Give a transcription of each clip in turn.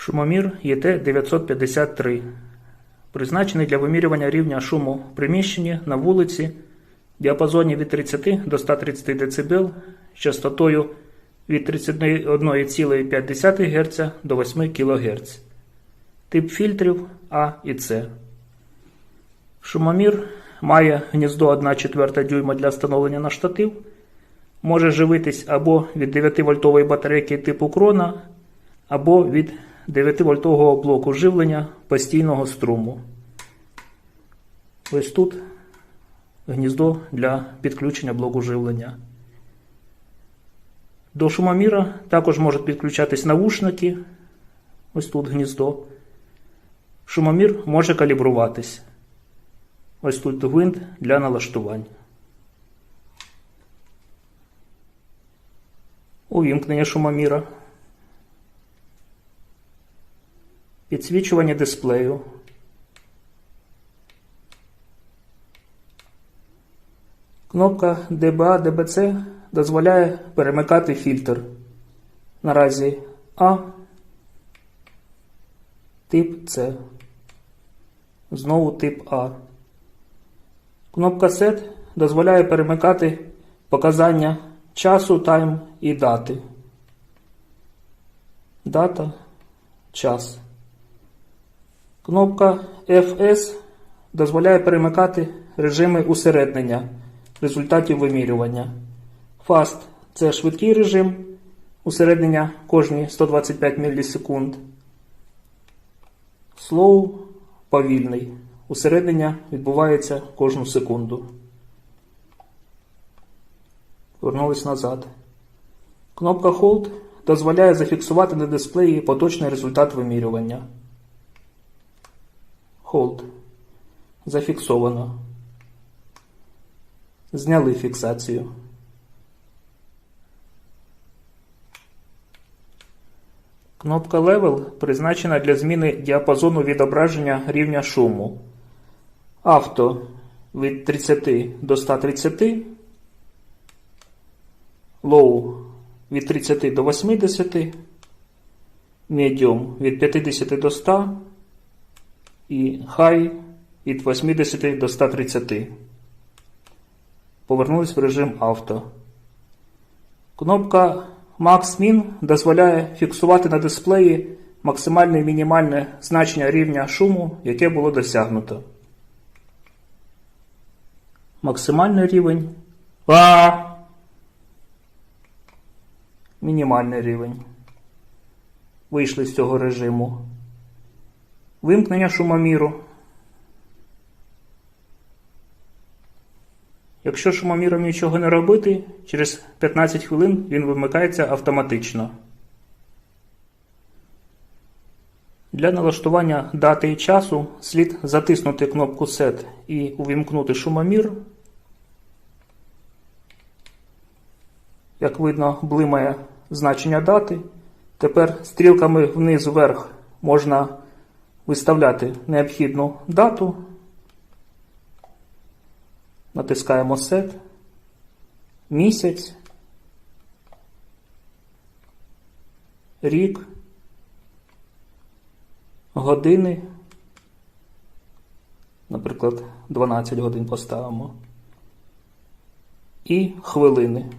Шумомір ЄТ-953. Призначений для вимірювання рівня шуму в приміщенні на вулиці в діапазоні від 30 до 130 дБ з частотою від 31,5 Гц до 8 кГц. Тип фільтрів А і С. Шумомір має гніздо 1,4 дюйма для встановлення на штатив. Може живитись або від 9-вольтової батарейки типу крона, або від 9-вольтового блоку живлення постійного струму. Ось тут гніздо для підключення блоку живлення. До шумоміра також можуть підключатись навушники. Ось тут гніздо. Шумомір може калібруватись. Ось тут гвинт для налаштувань. Увімкнення шумоміра. Підсвічування дисплею. Кнопка DBA DBC дозволяє перемикати фільтр. Наразі А. Тип С. Знову тип А. Кнопка Set дозволяє перемикати показання часу, тайм і дати. Дата, час. Кнопка FS дозволяє перемикати режими усереднення результатів вимірювання. Fast це швидкий режим усереднення кожні 125 мілісекунд. Slow повільний. Усереднення відбувається кожну секунду. Повернулись назад. Кнопка Hold дозволяє зафіксувати на дисплеї поточний результат вимірювання. Hold. Зафіксовано. Зняли фіксацію. Кнопка Level призначена для зміни діапазону відображення рівня шуму. Авто від 30 до 130. Low від 30 до 80. Medium від 50 до 100. І High від 80 до 130. Повернулись в режим авто. Кнопка Max-Min дозволяє фіксувати на дисплеї максимальне і мінімальне значення рівня шуму, яке було досягнуто. Максимальний рівень. А. Мінімальний рівень. Вийшли з цього режиму. Вимкнення шумоміру. Якщо шумоміром нічого не робити, через 15 хвилин він вимикається автоматично. Для налаштування дати і часу слід затиснути кнопку Set і увімкнути шумомір. Як видно, блимає значення дати. Тепер стрілками вниз вверх можна виставляти необхідну дату. Натискаємо Set, місяць, рік, години, наприклад, 12 годин поставимо, і хвилини.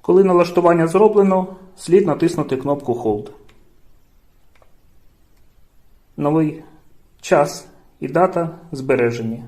Коли налаштування зроблено, слід натиснути кнопку Hold. Новий час і дата збережені.